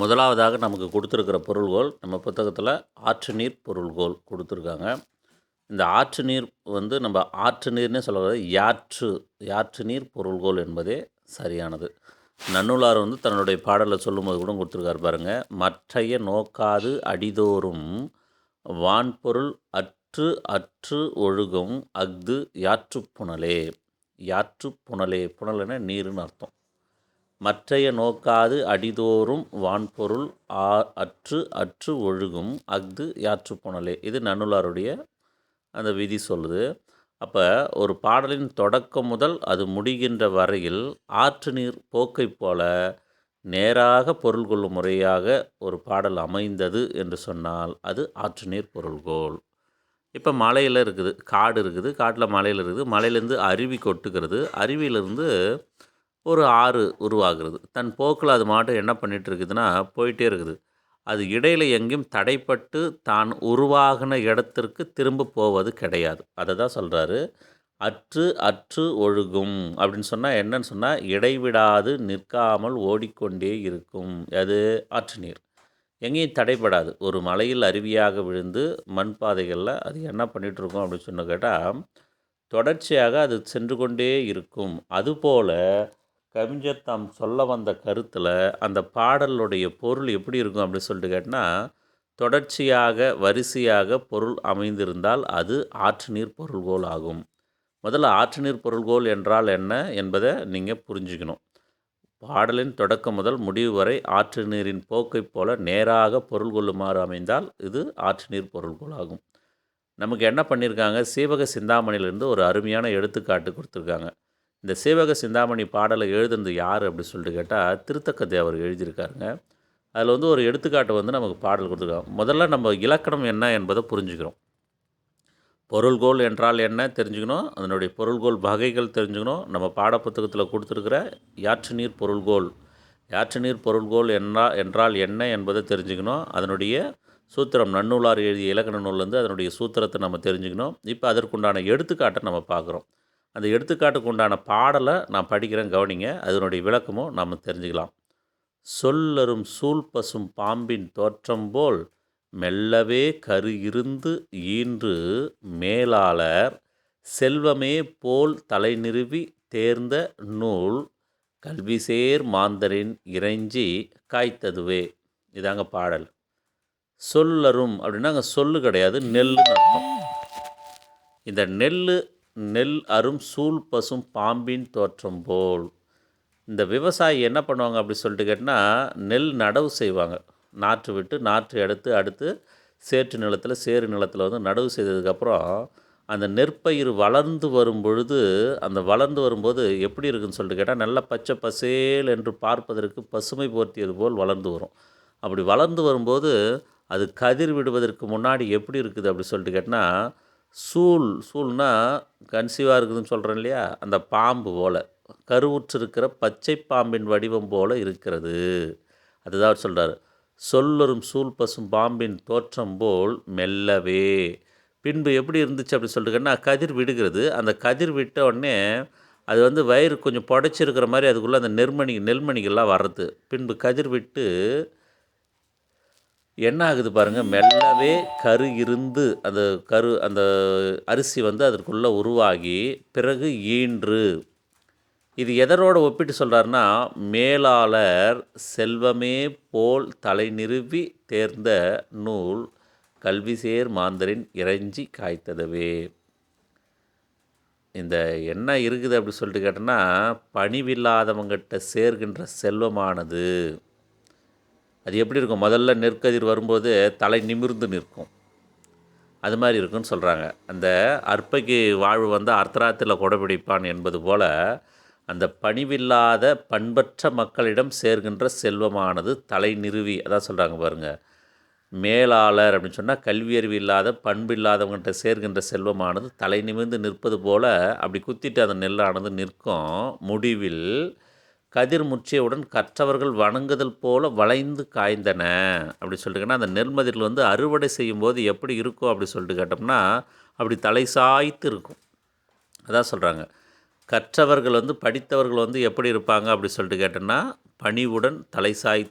முதலாவதாக நமக்கு கொடுத்துருக்கிற பொருள்கோள் நம்ம புத்தகத்தில் ஆற்று நீர் பொருள்கோள் கொடுத்துருக்காங்க. இந்த ஆற்று நீர் வந்து நம்ம ஆற்று நீர்னே சொல்லக்கூடாது யாற்று யாற்று நீர் பொருள்கோள் என்பதே சரியானது. நன்னுலார் வந்து தன்னுடைய பாடலில் சொல்லும்போது கூட கொடுத்துருக்காரு பாருங்க மற்றைய நோக்காது அடிதோறும் வான்பொருள் அற்று அற்று ஒழுகும் அஃது யாற்று புனலே. யாற்று புனலே புனல்னா நீருன்னு அர்த்தம். மற்றைய நோக்காது அடிதோறும் வான்பொருள் ஆ அற்று அற்று ஒழுகும். அஃது யாற்றுப்போனலே இது நன்னுலாருடைய அந்த விதி சொல்லுது. அப்போ ஒரு பாடலின் தொடக்கம் முதல் அது முடிகின்ற வரையில் ஆற்று நீர் போக்கைப் போல நேராக பொருள் கொள்ளும் முறையாக ஒரு பாடல் அமைந்தது என்று சொன்னால் அது ஆற்று நீர் பொருள்கோள் இப்போ மலையில் இருக்குது காடு இருக்குது. காட்டில் மலையில் இருக்குது. மலையிலேருந்து அருவி கொட்டுக்கிறது அருவியிலிருந்து ஒரு ஆறு உருவாகிறது. தன் போக்கில் அது மாட்டும் என்ன பண்ணிகிட்டு இருக்குதுன்னா போயிட்டே இருக்குது. அது இடையில் எங்கேயும் தடைப்பட்டு தான் உருவாகின இடத்திற்கு திரும்ப போவது கிடையாது. அதை தான் சொல்கிறாரு அற்று அற்று ஒழுகும். அப்படின்னு சொன்னால் என்னன்னு சொன்னால் இடைவிடாது நிற்காமல் ஓடிக்கொண்டே இருக்கும். அது ஆற்று நீர். எங்கேயும் தடைப்படாது. ஒரு மலையில் அருவியாக விழுந்து மண் பாதைகளில் அது என்ன பண்ணிகிட்ருக்கும் அப்படின்னு சொன்ன கேட்டால் தொடர்ச்சியாக அது சென்று கொண்டே இருக்கும். அதுபோல் கவிஞர் தாம் சொல்ல வந்த கருத்தில் அந்த பாடலுடைய பொருள் எப்படி இருக்கும் அப்படின்னு சொல்லிட்டு கேட்டால் தொடர்ச்சியாக வரிசையாக பொருள் அமைந்திருந்தால் அது ஆற்று நீர் பொருள்கோள் ஆகும். முதல்ல ஆற்று நீர் பொருள்கோள் என்றால் என்ன என்பதை நீங்கள் புரிஞ்சுக்கணும். பாடலின் தொடக்கம் முதல் முடிவு வரை ஆற்று நீரின் போக்கைப் போல நேராக பொருள் கொள்ளுமாறு அமைந்தால் இது ஆற்று நீர் பொருள்கோள் ஆகும். நமக்கு என்ன பண்ணியிருக்காங்க சீவக சிந்தாமணியிலிருந்து ஒரு அருமையான எடுத்துக்காட்டு கொடுத்துருக்காங்க. இந்த சேவக சிந்தாமணி பாடலை எழுதுனது யார் அப்படி சொல்லிட்டு கேட்டால் திருத்தக்க தேவர் எழுதியிருக்காருங்க. அதில் வந்து ஒரு எடுத்துக்காட்டு வந்து நமக்கு பாடல் கொடுத்துருக்காங்க. முதல்ல நம்ம இலக்கணம் என்ன என்பதை புரிஞ்சுக்கிறோம். பொருள்கோள் என்றால் என்ன தெரிஞ்சுக்கணும். அதனுடைய பொருள்கோள் வகைகள் தெரிஞ்சுக்கணும். நம்ம பாடப்புத்தகத்தில் கொடுத்துருக்கிற யாற்று நீர் பொருள்கோள். யாற்று நீர் பொருள்கோள் என்றா என்றால் என்ன என்பதை தெரிஞ்சுக்கணும். அதனுடைய சூத்திரம் நன்னூலார் எழுதிய இலக்கண நூல்லேருந்து அதனுடைய சூத்திரத்தை நம்ம தெரிஞ்சுக்கணும். இப்போ அதற்குண்டான எடுத்துக்காட்டை நம்ம பார்க்குறோம். அந்த எடுத்துக்காட்டுக்கு உண்டான பாடலை நான் படிக்கிறேன் கவனிங்க. அதனுடைய விளக்கமும் நம்ம தெரிஞ்சுக்கலாம். சொல்லரும் சூழ் பசும் பாம்பின் தோற்றம் போல் மெல்லவே கரு இருந்து ஈன்று மேலாளர் செல்வமே போல் தலை நிறுவி தேர்ந்த நூல் கல்விசேர் மாந்தரின் இறைஞ்சி காய்த்ததுவே. இதாங்க பாடல். சொல்லரும் அப்படின்னா அங்கே சொல்லு கிடையாது நெல்லுன்னு அர்த்தம். இந்த நெல் நெல் அரும் சூழ் பசும் பாம்பின் தோற்றம் போல். இந்த விவசாயி என்ன பண்ணுவாங்க அப்படி சொல்லிட்டு கேட்டால் நெல் நடவு செய்வாங்க. நாற்று விட்டு நாற்று எடுத்து அடுத்து சேற்று நிலத்தில் சேறு நிலத்தில் வந்து நடவு செய்ததுக்கப்புறம் அந்த நெற்பயிர் வளர்ந்து வரும் பொழுது அந்த வளர்ந்து வரும்போது எப்படி இருக்குன்னு சொல்லிட்டு கேட்டால் நல்ல பச்சை பசேல் என்று பார்ப்பதற்கு பசுமை போர்த்தியது போல் வளர்ந்து வரும். அப்படி வளர்ந்து வரும்போது அது கதிர் விடுவதற்கு முன்னாடி எப்படி இருக்குது அப்படி சொல்லிட்டு கேட்டால் சூல் சூல்னா கன்சீவாக இருக்குதுன்னு சொல்கிறேன் இல்லையா? அந்த பாம்பு போல். கருவுற்றிருக்கிற பச்சை பாம்பின் வடிவம் போல் இருக்கிறது. அதுதான் அவர் சொல்கிறார் சொல்லரும் சூழ் பசும் பாம்பின் தோற்றம் போல் மெல்லவே. பின்பு எப்படி இருந்துச்சு அப்படி சொல்லிட்டுக்கன்னா கதிர் விடுகிறது. அந்த கதிர் விட்ட உடனே அது வந்து வயிறு கொஞ்சம் புடைச்சிருக்கிற மாதிரி அதுக்குள்ளே அந்த நெர்மணி நெல்மணிகள்லாம் வர்றது. பின்பு கதிர் விட்டு என்ன ஆகுது பாருங்கள் மெல்லவே கரு இருந்து அந்த கரு அந்த அரிசி வந்து அதற்குள்ளே உருவாகி பிறகு ஈன்று. இது எதரோடு ஒப்பிட்டு சொல்கிறாருன்னா மேலாளர் செல்வமே போல் தலை நிறுவி தேர்ந்த நூல் கல்விசேர் மாந்தரின் இறைஞ்சி காய்த்ததவே. இந்த என்ன இருக்குது அப்படி சொல்லிட்டு கேட்டோன்னா பணிவில்லாதவங்கிட்ட சேர்கின்ற செல்வமானது. அது எப்படி இருக்கும்? முதல்ல நெற்கதிர் வரும்போது தலை நிமிர்ந்து நிற்கும். அது மாதிரி இருக்குன்னு சொல்கிறாங்க அந்த அற்பைக்கு வாழ்வு வந்து அர்த்தராத்தில் கொடைபிடிப்பான் என்பது போல் அந்த பணிவில்லாத பண்பற்ற மக்களிடம் சேர்கின்ற செல்வமானது தலை நிறுவி. அதான் சொல்கிறாங்க பாருங்கள் மேலாளர் அப்படின்னு சொன்னால் கல்வியறிவு இல்லாத பண்பு இல்லாதவங்கள்ட்ட சேர்கின்ற செல்வமானது தலை நிமிர்ந்து நிற்பது போல் அப்படி குத்திட்டு அந்த நெல்லானது நிற்கும். முடிவில் கதிர் முற்றியவுடன் கற்றவர்கள் வணங்குதல் போல வளைந்து காய்ந்தன. அப்படி சொல்லிட்டு அந்த நெல்மதில் வந்து அறுவடை செய்யும்போது எப்படி இருக்கும் அப்படி சொல்லிட்டு கேட்டோம்னா அப்படி தலை சாய்த்து இருக்கும். அதான் சொல்கிறாங்க கற்றவர்கள் வந்து படித்தவர்கள் வந்து எப்படி இருப்பாங்க அப்படி சொல்லிட்டு கேட்டோம்னா பணிவுடன் தலை சாய்த்து